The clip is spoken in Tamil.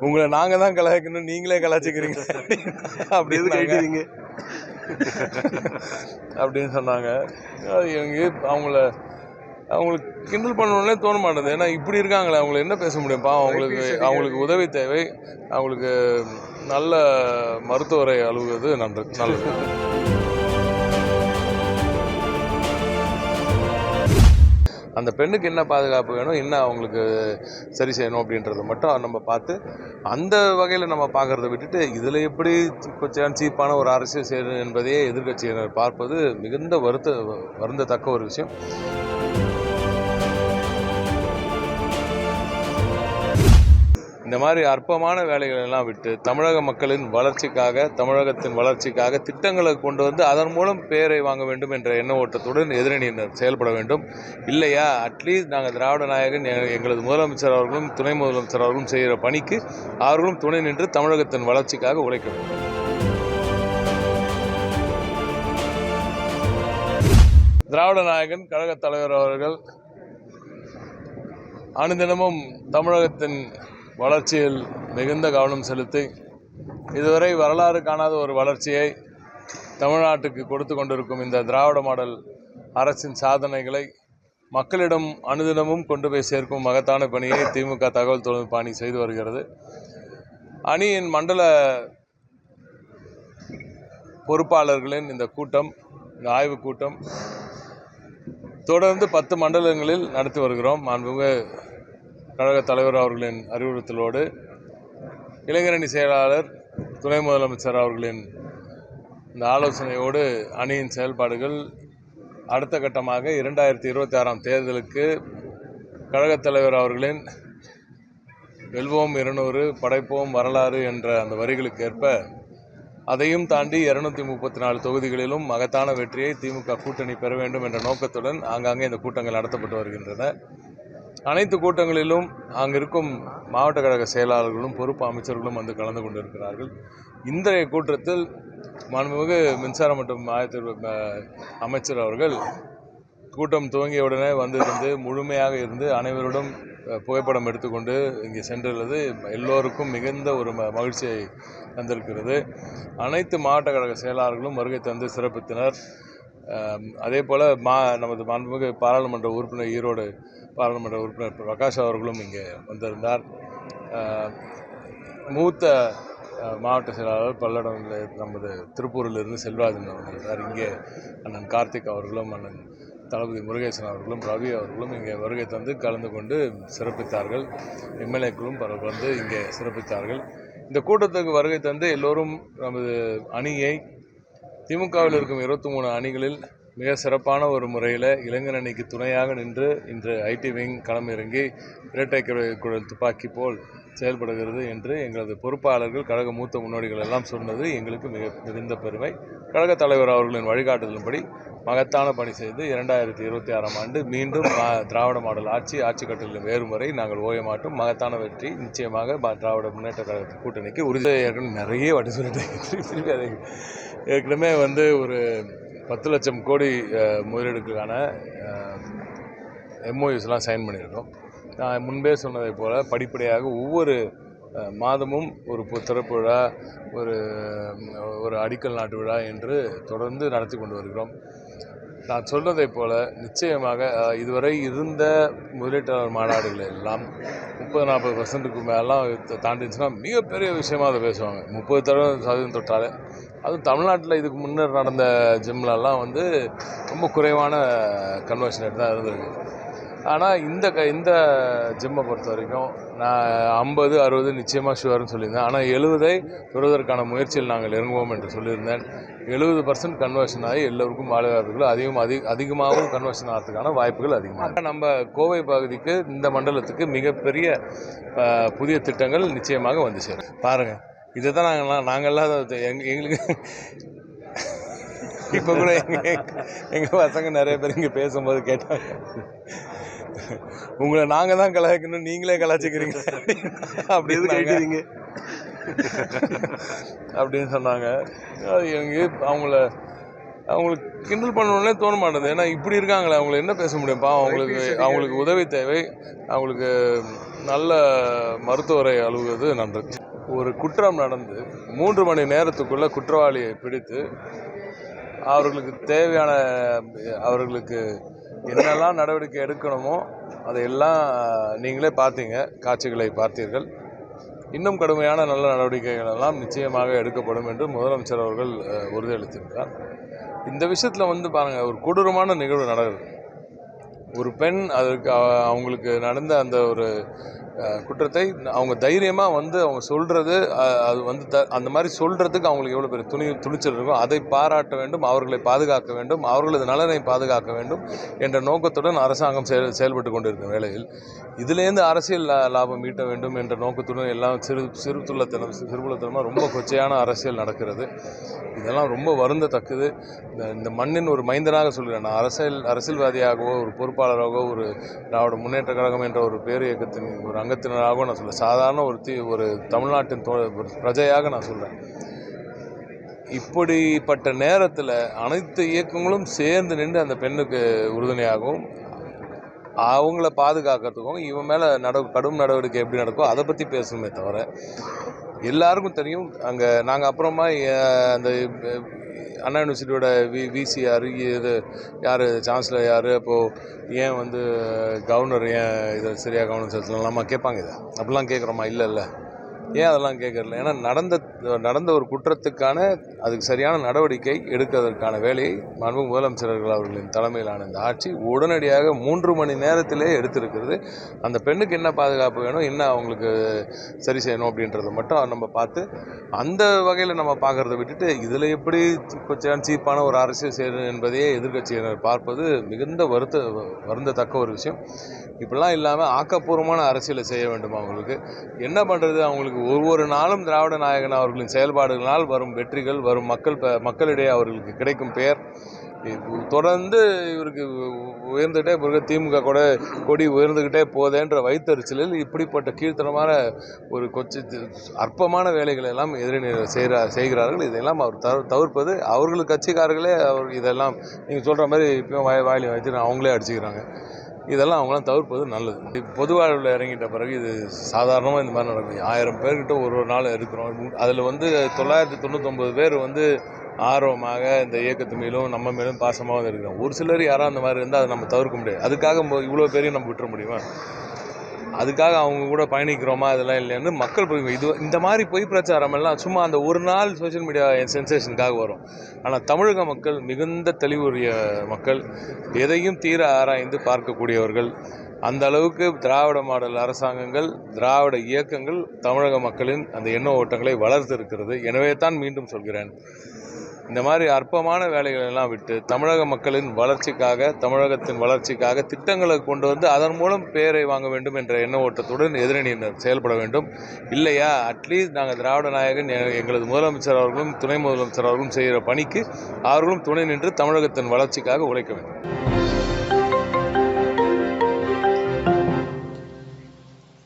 உங்களை நாங்கள் தான் கலாய்க்கணும் நீங்களே கலாய்ச்சிக்கிறீங்க. அப்படின்னு கேட்குறீங்க அப்படின்னு சொன்னாங்க. அது எங்க அவங்கள அவங்களுக்கு கிண்டல் பண்ணணுன்னே தோண மாட்டேது. ஏன்னா இப்படி இருக்காங்களே அவங்கள என்ன பேச முடியும்ப்பா அவங்களுக்கு அவங்களுக்கு உதவி தேவை. அவங்களுக்கு நல்ல மருத்துவரை அலுவலது நன்று நல்லது. அந்த பெண்ணுக்கு என்ன பாதுகாப்பு வேணும் என்ன அவங்களுக்கு சரி செய்யணும் அப்படின்றத மட்டும் நம்ம பார்த்து அந்த வகையில் நம்ம பார்க்கறத விட்டுட்டு இதில் எப்படி கொஞ்சம் சீப்பான ஒரு அரசியல் செய்யணும் என்பதையே எதிர்க்கட்சியினர் பார்ப்பது மிகுந்த வருத்த வருந்தத்தக்க ஒரு விஷயம். இந்த மாதிரி அற்பமான வேலைகளெல்லாம் விட்டு தமிழக மக்களின் வளர்ச்சிக்காக தமிழகத்தின் வளர்ச்சிக்காக திட்டங்களை கொண்டு வந்து அதன் மூலம் பேரை வாங்க வேண்டும் என்ற எண்ண ஓட்டத்துடன் எதிரணியினர் செயல்பட வேண்டும். இல்லையா? அட்லீஸ்ட் நாங்கள் திராவிட நாயகன் எங்களது முதலமைச்சர் அவர்களும் துணை முதலமைச்சர் அவர்களும் செய்கிற பணிக்கு அவர்களும் துணை நின்று தமிழகத்தின் வளர்ச்சிக்காக உழைக்க வேண்டும். திராவிட நாயகன் கழகத் தலைவர் அவர்கள் அனுதினமும் தமிழகத்தின் வளர்ச்சியில் மிகுந்த கவனம் செலுத்தி இதுவரை வரலாறு காணாத ஒரு வளர்ச்சியை தமிழ்நாட்டுக்கு கொடுத்து கொண்டிருக்கும் இந்த திராவிட மாடல் அரசின் சாதனைகளை மக்களிடம் அனுதினமும் கொண்டு போய் சேர்க்கும் மகத்தான பணியை திமுக தகவல் தொழில்நுட்ப அணி செய்து வருகிறது. அணியின் மண்டல பொறுப்பாளர்களின் இந்த கூட்டம் இந்த ஆய்வுக் கூட்டம் தொடர்ந்து பத்து மண்டலங்களில் நடத்தி வருகிறோம். மாண்புமிகு கழக தலைவர் அவர்களின் அறிவுறுத்தலோடு இளைஞரணி செயலாளர் துணை முதலமைச்சர் அவர்களின் இந்த ஆலோசனையோடு அணியின் செயல்பாடுகள் அடுத்த கட்டமாக இரண்டாயிரத்தி இருபத்தி ஆறாம் தேர்தலுக்கு கழகத் தலைவர் அவர்களின் வெல்வோம் இருநூறு படைப்போம் வரலாறு என்ற அந்த வரிகளுக்கு ஏற்ப அதையும் தாண்டி இருநூத்தி முப்பத்தி நாலு தொகுதிகளிலும் மகத்தான வெற்றியை திமுக கூட்டணி பெற வேண்டும் என்ற நோக்கத்துடன் ஆங்காங்கே இந்த கூட்டங்கள் நடத்தப்பட்டு வருகின்றன. அனைத்து கூட்டங்களிலும் அங்கிருக்கும் மாவட்ட கழக செயலாளர்களும் பொறுப்பு அமைச்சர்களும் வந்து கலந்து கொண்டிருக்கிறார்கள். இன்றைய கூட்டத்தில் மாண்புமிகு மின்சார மற்றும் ஆயத்த அமைச்சர் அவர்கள் கூட்டம் துவங்கிய உடனே வந்து வந்திருந்து முழுமையாக இருந்து அனைவருடன் புகைப்படம் எடுத்துக்கொண்டு இங்கே சென்றுள்ளது. எல்லோருக்கும் மிகுந்த ஒரு ம- மகிழ்ச்சியை தந்திருக்கிறது. அனைத்து மாவட்ட கழக செயலாளர்களும் வருகை தந்து சிறப்பித்தனர். அதே போல் மா நமது மாண்புமிகு பாராளுமன்ற உறுப்பினர் ஈரோடு பாராளுமன்ற உறுப்பினர் பிரகாஷ் அவர்களும் இங்கே வந்திருந்தார். மூத்த மாவட்ட செயலாளர் பல்லடமில் நமது திருப்பூரிலிருந்து செல்வராஜன் வந்திருந்தார் இங்கே அண்ணன் கார்த்திக் அவர்களும் அண்ணன் தளபதி முருகேசன் அவர்களும் ரவி அவர்களும் இங்கே வருகை தந்து கலந்து கொண்டு சிறப்பித்தார்கள். எம்எல்ஏக்களும் பலர் வந்து இங்கே சிறப்பித்தார்கள். இந்த கூட்டத்துக்கு வருகை தந்து எல்லோரும் நமது அணியை திமுகவில் இருக்கும் இருபத்தி மூணு அணிகளில் மிக சிறப்பான ஒரு முறையில் இளைஞர் அணிக்கு துணையாக நின்று இன்று ஐடி விங் களமிறங்கி இரட்டை குழல் துப்பாக்கி போல் செயல்படுகிறது என்று எங்களது பொறுப்பாளர்கள் கழக மூத்த முன்னோடிகள் எல்லாம் சொன்னது எங்களுக்கு மிக மிகுந்த பெருமை. கழக தலைவர் அவர்களின் வழிகாட்டுதலின்படி மகத்தான பணி செய்து இரண்டாயிரத்தி இருபத்தி ஆறாம் ஆண்டு மீண்டும் திராவிட மாடல் ஆட்சி ஆட்சி கட்டளில் வேறும் வரை நாங்கள் ஓய மாட்டோம் மகத்தான வெற்றி. நிச்சயமாக திராவிட முன்னேற்ற கழகத்தின் கூட்டணிக்கு உறுதியாக நிறைய வட்டி சொல்லிட்டு திருப்பி அதை ஏற்கனவே வந்து ஒரு பத்து லட்சம் கோடி முதலீடுக்கான எம்ஓயூஸ்லாம் சைன் பண்ணியிருக்கோம். நான் முன்பே சொன்னதைப் போல் படிப்படியாக ஒவ்வொரு மாதமும் ஒரு திறப்பு விழா ஒரு ஒரு அடிக்கல் நாட்டு விழா என்று தொடர்ந்து நடத்தி கொண்டு வருகிறோம். நான் சொன்னதைப் போல நிச்சயமாக இதுவரை இருந்த முதலீட்டாளர் மாநாடுகள் எல்லாம் முப்பது நாற்பது பர்சன்ட்டுக்கு மேலாம் தாண்டிச்சுன்னா மிகப்பெரிய விஷயமாக அதை பேசுவாங்க. முப்பது தடவை சதவீதம் தொட்டாலே. அதுவும் தமிழ்நாட்டில் இதுக்கு முன்னர் நடந்த ஜிம்லலாம் வந்து ரொம்ப குறைவான கன்வர்ஷன் ரேட் தான் இருந்திருக்கு. ஆனால் இந்த க இந்த ஜிம்மை பொறுத்த வரைக்கும் நான் ஐம்பது அறுபது நிச்சயமாக ஷுவர்னு சொல்லியிருந்தேன். ஆனால் எழுபதை பெறுவதற்கான முயற்சியில் நாங்கள் இறங்குவோம் என்று சொல்லியிருந்தேன். எழுபது பர்சன்ட் கன்வர்ஷன் ஆகி எல்லோருக்கும் வேலை வாய்ப்புகள் அதிகம் அதிக அதிகமாகவும் கன்வர்ஷன் ஆகிறதுக்கான வாய்ப்புகள் அதிகமாக நம்ம கோவை பகுதிக்கு இந்த மண்டலத்துக்கு மிகப்பெரிய புதிய திட்டங்கள் நிச்சயமாக வந்து சேரும். பாருங்கள் இதை தான் நாங்கள்லாம் நாங்கள்லாம் அதை எங்களுக்கு இப்போ கூட எங்கள் எங்கள் பசங்க நிறைய பேர் இங்கே பேசும்போது கேட்டாங்க. உங்களை நாங்கள் தான் கலாய்க்கணும் நீங்களே கலாய்ச்சிக்கிறீங்க. அப்படின்னு கேட்குறீங்க அப்படின்னு சொன்னாங்க. அது எங்க அவங்கள அவங்களுக்கு கிண்டல் பண்ணணுன்னே தோண மாட்டேது. ஏன்னா இப்படி இருக்காங்களே அவங்கள என்ன பேச முடியும்ப்பா அவங்களுக்கு அவங்களுக்கு உதவி தேவை. அவங்களுக்கு நல்ல மருத்துவரை அழுகுவது நன்று. ஒரு குற்றம் நடந்து மூன்று மணி நேரத்துக்குள்ள குற்றவாளியை பிடித்து அவர்களுக்கு தேவையான அவர்களுக்கு என்னெல்லாம் நடவடிக்கை எடுக்கணுமோ அதையெல்லாம் நீங்களே பார்த்தீங்க காட்சிகளை பார்த்தீர்கள். இன்னும் கடுமையான நல்ல நடவடிக்கைகள் எல்லாம் நிச்சயமாக எடுக்கப்படும் என்று முதலமைச்சர் அவர்கள் உறுதியளித்திருக்கிறார். இந்த விஷயத்தில் வந்து பாருங்கள் ஒரு கொடூரமான நிகழ்வு நடக்குது. ஒரு பெண் அதற்கு அவங்களுக்கு நடந்த அந்த ஒரு குற்றத்தை அவங்க தைரியமாக வந்து அவங்க சொல்கிறது அது வந்து த அந்த மாதிரி சொல்கிறதுக்கு அவங்களுக்கு எவ்வளோ பெரிய துணி துணிச்சல் இருக்கும் அதை பாராட்ட வேண்டும் அவர்களை பாதுகாக்க வேண்டும் அவர்களது நலனை பாதுகாக்க வேண்டும் என்ற நோக்கத்துடன் அரசாங்கம் செயல் செயல்பட்டு கொண்டிருக்கும் வேளையில் இதிலேருந்து அரசியல் லாபம் ஈட்ட வேண்டும் என்ற நோக்கத்துடன் எல்லாம் சிறு சிறுத்துள்ளத்தனம் சிறுபுலத்தனமாக ரொம்ப கொச்சையான அரசியல் நடக்கிறது. இதெல்லாம் ரொம்ப வருந்தத்தக்கது. இந்த இந்த மண்ணின் ஒரு மைந்தனாக சொல்கிறேன். நான் அரசியல் அரசியல்வாதியாகவோ ஒரு பொறுப்பாளராகவோ ஒரு திராவிட முன்னேற்ற கழகம் என்ற ஒரு பேர் இயக்கத்தின் ஒரு சங்கத்தினராகவும் நான் சொல்கிறேன் சாதாரண ஒரு தீ ஒரு தமிழ்நாட்டின் தோ ஒரு பிரஜையாக நான் சொல்கிறேன் இப்படிப்பட்ட நேரத்தில் அனைத்து இயக்கங்களும் சேர்ந்து நின்று அந்த பெண்ணுக்கு உறுதுணையாகவும் அவங்கள பாதுகாக்கிறதுக்கும் இவன் மேலே நட கடும் நடவடிக்கை எப்படி நடக்கும் அதை பற்றி பேசணுமே தவிர எல்லாருக்கும் தெரியும் அங்கே நாங்கள் அப்புறமா அந்த அண்ணா யூனிவர்சிட்டியோட வி விசி அருகி இது யார் சான்சலர் யார்? அப்போது ஏன் வந்து கவர்னர் ஏன் இதை சரியாக கவனம் செலுத்தலாமா கேட்பாங்க இதை. அப்படிலாம் கேட்குறோமா? இல்லை இல்லை ஏன் அதெல்லாம் கேட்கறல ஏன்னா நடந்த நடந்த ஒரு குற்றத்துக்கான அதுக்கு சரியான நடவடிக்கை எடுக்கிறதற்கான வேலையை மாண்பு முதலமைச்சர்கள் அவர்களின் தலைமையிலான இந்த ஆட்சி உடனடியாக மூன்று மணி நேரத்திலே எடுத்திருக்கிறது. அந்த பெண்ணுக்கு என்ன பாதுகாப்பு வேணும் என்ன அவங்களுக்கு சரி செய்யணும் அப்படின்றத மட்டும் நம்ம பார்த்து அந்த வகையில் நம்ம பார்க்குறத விட்டுட்டு இதில் எப்படி சீப்பான ஒரு அரசியல் செய்யணும் என்பதையே எதிர்க்கட்சியினர் பார்ப்பது மிகுந்த வருத்த வருந்தத்தக்க ஒரு விஷயம். இப்படிலாம் இல்லாமல் ஆக்கப்பூர்வமான அரசியலை செய்ய வேண்டும் அவங்களுக்கு? என்ன பண்ணுறது அவங்களுக்கு ஒவ்வொரு நாளும் திராவிட நாயகன் அவர்களின் செயல்பாடுகளால் வரும் வெற்றிகள் வரும் மக்கள் மக்களிடையே அவர்களுக்கு கிடைக்கும் பெயர். தொடர்ந்து இவருக்கு உயர்ந்துகிட்டே பிறகு திமுக கூட கொடி உயர்ந்துக்கிட்டே போதேன்ற வைத்தறிச்சலில் இப்படிப்பட்ட கீழ்த்தனமான ஒரு கொச்சி அற்பமான வேலைகளை எல்லாம் எதிரினர் செய்கிறா செய்கிறார்கள். இதையெல்லாம் அவர் தவிர தவிர்ப்பது அவர்கள் கட்சிக்காரர்களே அவர் இதெல்லாம் நீங்கள் சொல்கிற மாதிரி இப்பயும் வாய் வாயிலையும் வச்சு அவங்களே அடிச்சுக்கிறாங்க. இதெல்லாம் அவங்களாம் தவிர்ப்பது நல்லது. பொது வாழ்வில் இறங்கிட்ட பிறகு இது சாதாரணமாக இந்த மாதிரி நடக்கும் ஆயிரம் பேர்கிட்ட ஒரு ஒரு நாள் இருக்கிறோம். அதில் வந்து தொள்ளாயிரத்தி தொண்ணூத்தொம்பது பேர் வந்து ஆர்வமாக இந்த இயக்கத்து மேலும் நம்ம மேலும் பாசமாக இருக்கிறோம். ஒரு சிலர் யாராவது அந்த மாதிரி இருந்தால் அதை நம்ம தவிர்க்க முடியாது. அதுக்காக இவ்வளோ பேரையும் நம்ம விட்டுற முடியுமா? அதுக்காக அவங்க கூட பயணிக்கிறோமா இதெல்லாம் இல்லைன்னு மக்கள் போய் இது இந்த மாதிரி பொய் பிரச்சாரம் எல்லாம் சும்மா அந்த ஒரு நாள் சோஷியல் மீடியா சென்சேஷனுக்காக வரும். ஆனால் தமிழக மக்கள் மிகுந்த தெளிவுரிய மக்கள். எதையும் தீர ஆராய்ந்து பார்க்கக்கூடியவர்கள். அந்த அளவுக்கு திராவிட மாடல் அரசாங்கங்கள் திராவிட இயக்கங்கள் தமிழக மக்களின் அந்த எண்ண ஓட்டங்களை வளர்த்து இருக்கிறது எனவே தான் மீண்டும் சொல்கிறேன். இந்த மாதிரி அற்பமான வேலைகளெல்லாம் விட்டு தமிழக மக்களின் வளர்ச்சிக்காக தமிழகத்தின் வளர்ச்சிக்காக திட்டங்களை கொண்டு வந்து அதன் மூலம் பேரை வாங்க வேண்டும் என்ற எண்ண ஓட்டத்துடன் எதிரணியினர் செயல்பட வேண்டும். இல்லையா? அட்லீஸ்ட் நாங்கள் திராவிட நாயகன் எங்களது முதலமைச்சர் அவர்களும் துணை முதலமைச்சர் அவர்களும் செய்கிற பணிக்கு அவர்களும் துணை நின்று தமிழகத்தின் வளர்ச்சிக்காக உழைக்க வேண்டும்.